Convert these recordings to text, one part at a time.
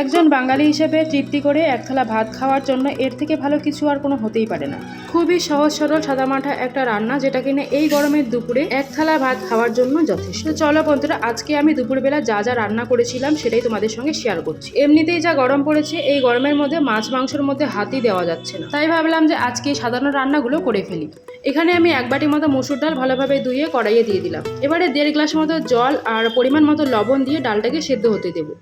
একজন বাঙালি হিসেবে তৃপ্তি করে এক থালা ভাত খাওয়ার জন্য এর থেকে ভালো কিছু আর কোনো হতেই পারে না। খুবই সহজ সরল সাদামাঠা একটা রান্না যেটা কিনা এই গরমের দুপুরে এক থালা ভাত খাওয়ার জন্য যথেষ্ট। চলো বন্ধুরা, আজকে আমি দুপুরবেলা যা যা রান্না করেছিলাম সেটাই তোমাদের সঙ্গে শেয়ার করছি। এমনিতেই যা গরম পড়েছে, এই গরমের মধ্যে মাছ মাংসের মধ্যে হাতই দেওয়া যাচ্ছে না। তাই ভাবলাম যে আজকে সাধারণ রান্নাগুলো করে ফেলি। এখানে আমি এক বাটি মতো মসুর ডাল ভালোভাবে ধুয়ে কড়াইয়ে দিয়ে দিলাম। এবারে দেড় গ্লাস মতো জল আর পরিমাণ মতো লবণ দিয়ে ডালটাকে সেদ্ধ হতে দেবো।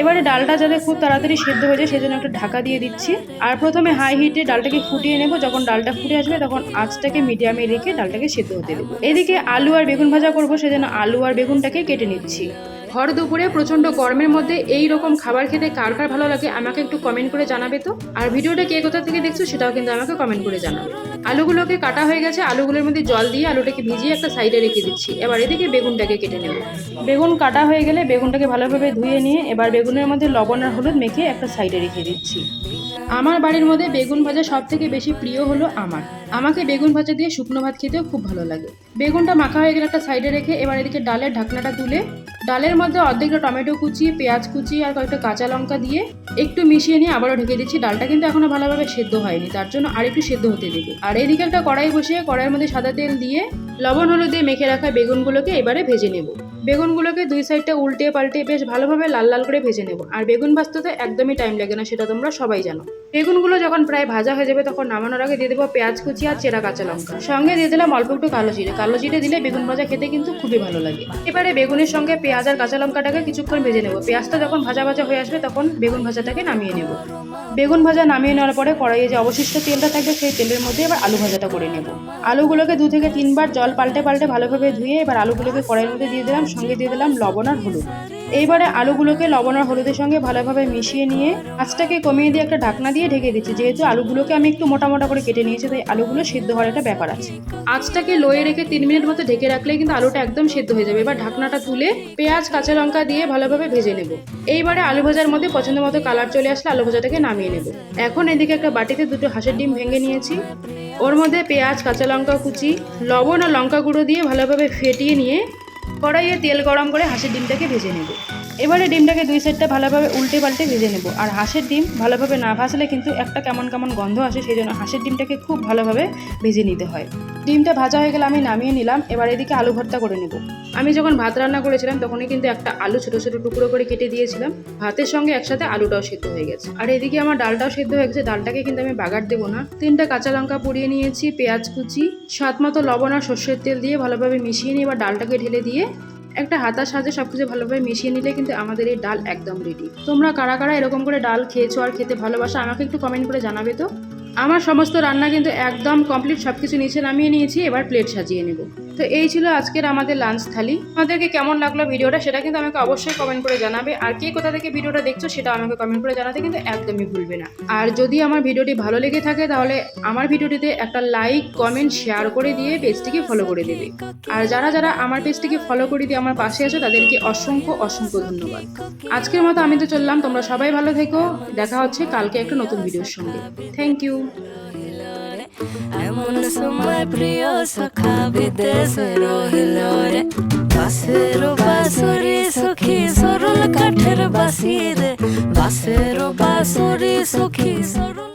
এবারে ডালটা যাতে খুব তাড়াতাড়ি সেদ্ধ হয়ে যায়, সেজন্য একটা ঢাকা দিয়ে দিচ্ছি। আর প্রথমে হাই হিটে ডালটাকে ফুটিয়ে নেব। যখন ডালটা ফুটে আসবে, তখন আঁচটাকে মিডিয়ামে রেখে ডালটাকে সেদ্ধ হতে দেবো। এদিকে আলু আর বেগুন ভাজা করব, সেজন্য আলু আর বেগুনটাকে কেটে নিচ্ছি। ভর দুপুরে প্রচণ্ড গরমের মধ্যে এই রকম খাবার খেতে কার কার ভালো লাগে আমাকে একটু কমেন্ট করে জানাবে তো? আর ভিডিওটা কে কোথা থেকে দেখছ সেটাও কিন্তু আমাকে কমেন্ট করে জানাবে। আলুগুলোকে কাটা হয়ে গেছে, আলুগুলোর মধ্যে জল দিয়ে আলুটাকে ভিজিয়ে একটা সাইডে রেখে দিচ্ছি। এবার এদিকে বেগুনটাকে কেটে নেব। বেগুন কাটা হয়ে গেলে বেগুনটাকে ভালোভাবে ধুয়ে নিয়ে এবার বেগুনের মধ্যে লবণ আর হলুদ মেখে একটা সাইডে রেখে দিচ্ছি। আমার বাড়ির মধ্যে বেগুন ভাজা সব থেকে বেশি প্রিয় হলো আমার। আমাকে বেগুন ভাজা দিয়ে শুকনো ভাত খেতেও খুব ভালো লাগে। বেগুনটা মাখা হয়ে গেলে একটা সাইডে রেখে এবার এদিকে ডালের ঢাকনাটা তুলে ডালের মধ্যে অর্ধেকটা টমেটো কুচি, পেঁয়াজ কুচি আর কয়েকটা কাঁচা লঙ্কা দিয়ে একটু মিশিয়ে নিয়ে আবারও ঢেকে দিচ্ছি। ডালটা কিন্তু এখনও ভালোভাবে সেদ্ধ হয়নি, তার জন্য আর একটু সেদ্ধ হতে দেবো। আর এদিকে একটা কড়াই বসিয়ে কড়াইয়ের মধ্যে সাদা তেল দিয়ে লবণ, হলুদ দিয়ে মেখে রাখা বেগুনগুলোকে এবারে ভেজে নেব। বেগুনগুলোকে দুই সাইডটা উল্টে পাল্টে বেশ ভালোভাবে লাল লাল করে ভেজে নেব। আর বেগুন ভাজতে তো একদমই টাইম লাগে না, সেটা তোমরা সবাই জানো। বেগুনগুলো যখন প্রায় ভাজা হয়ে যাবে, তখন নামানোর আগে দিয়ে দেবো পেঁয়াজ কুচি আর চেরা কাঁচা লঙ্কা। সঙ্গে দিয়ে দিলাম অল্প একটু কালো জিরে। কালো জিরে দিলে বেগুন ভাজা খেতে কিন্তু খুবই ভালো লাগে। এবারে বেগুনের সঙ্গে পেঁয়াজ আর কাঁচা লঙ্কাটাকে কিছুক্ষণ ভেজে নেব। পেঁয়াজটা যখন ভাজা ভাজা হয়ে আসবে তখন বেগুন ভাজাটাকে নামিয়ে নেব। বেগুন ভাজা নামিয়ে নেওয়ার পরে কড়াইয়ে যে অবশিষ্ট তেলটা থাকবে সেই তেলের মধ্যে এবার আলু ভাজাটা করে নেব। আলুগুলোকে দু থেকে তিনবার জল পাল্টে পাল্টে ভালোভাবে ধুয়ে এবার আলুগুলোকে কড়াইয়ের মধ্যে দিয়ে দিলাম, সঙ্গে দিয়ে দিলাম লবণ আর হলুদ। এইবারে আলুগুলোকে লবণ আর হলুদের সঙ্গে ভালোভাবে মিশিয়ে নিয়ে আঁচটাকে কমিয়ে দিয়ে একটা ঢাকনা দিয়ে ঢেকে দিচ্ছি। যেহেতু আলুগুলোকে আমি একটু মোটা মোটা করে কেটে নিয়েছি, তাই আলুগুলো সিদ্ধ হওয়ার একটা ব্যাপার আছে। আঁচটাকে লোয়ে রেখে তিন মিনিট মতো ঢেকে রাখলে কিন্তু আলুটা একদম সিদ্ধ হয়ে যাবে। এবার ঢাকনাটা তুলে পেঁয়াজ, কাঁচা লঙ্কা দিয়ে ভালোভাবে ভেজে নেব। এইবারে আলু ভাজার মধ্যে পছন্দ মতো কালার চলে আসলে আলু ভাজাটাকে নামিয়ে নেব। এখন এদিকে একটা বাটিতে দুটো হাঁসের ডিম ভেঙে নিয়েছি। ওর মধ্যে পেঁয়াজ, কাঁচা লঙ্কা কুচি, লবণ আর লঙ্কা গুঁড়ো দিয়ে ভালোভাবে ফেটিয়ে নিয়ে কড়াইয়ে তেল গরম করে হাঁসের ডিমটাকে ভেজে নেব। এবারে ডিমটাকে দুই সাইডটা ভালোভাবে উল্টে পাল্টে ভেজে নেব। আর হাঁসের ডিম ভালোভাবে না ভাজলে কিন্তু একটা কেমন কেমন গন্ধ আসে, সেই জন্য হাঁসের ডিমটাকে খুব ভালোভাবে ভেজে নিতে হয়। ডিমটা ভাজা হয়ে গেলে আমি নামিয়ে নিলাম, এবার এদিকে আলু ভর্তা করে নেব। আমি যখন ভাত রান্না করেছিলাম, তখনই কিন্তু একটা আলু ছোটো ছোটো টুকরো করে কেটে দিয়েছিলাম। ভাতের সঙ্গে একসাথে আলুটাও সেদ্ধ হয়ে গেছে। আর এদিকে আমার ডালটাও সেদ্ধ হয়ে গেছে, ডালটাকে কিন্তু আমি বাগার দেবো না। তিনটা কাঁচা লঙ্কা পুড়িয়ে নিয়েছি, পেঁয়াজ কুচি, স্বাদ মতো লবণ আর সর্ষের তেল দিয়ে ভালোভাবে মিশিয়ে নিয়ে এবার ডালটাকে ঢেলে দিয়ে একটা হাতার সাহায্যে সব কিছু ভালোভাবে মিশিয়ে নিলে কিন্তু আমাদের এই ডাল একদম রেডি তোমরা কারা কারা এরকম করে ডাল খেয়েছো আর খেতে ভালোবাসো, আমাকে একটু কমেন্ট করে জানাবে তো। আমার সমস্ত রান্না কিন্তু একদম কমপ্লিট সব কিছু নিচে নামিয়ে নিয়েছি, এবার প্লেট সাজিয়ে নেব। তো এই ছিল আজকের আমাদের লাঞ্চ থালি। আমাদেরকে কেমন লাগল ভিডিওটা সেটা কিন্তু আমাকে অবশ্যই কমেন্ট করে জানাবে। আর কে কোথা থেকে ভিডিওটা দেখছ সেটা আমাকে কমেন্ট করে জানাতে কিন্তু একদমই ভুলবে না। আর যদি আমার ভিডিওটি ভালো লেগে থাকে তাহলে আমার ভিডিওটিতে একটা লাইক কমেন্ট শেয়ার করে দিয়ে পেজটিকে ফলো করে দেবে। আর যারা যারা আমার পেজটিকে ফলো করে দিয়ে আমার পাশে আছে তাদেরকে অসংখ্য অসংখ্য ধন্যবাদ। আজকের মতো আমি তো চললাম, তোমরা সবাই ভালো থেকো। দেখা হচ্ছে কালকে একটা নতুন ভিডিওর সঙ্গে। থ্যাংক ইউ এমন সময় প্রিয় সখা বিদেশে রহিল রে। বাসের বাসুরি সুখী সরল কাঠের বাসিরে বাসের বাসুরি সুখী সরল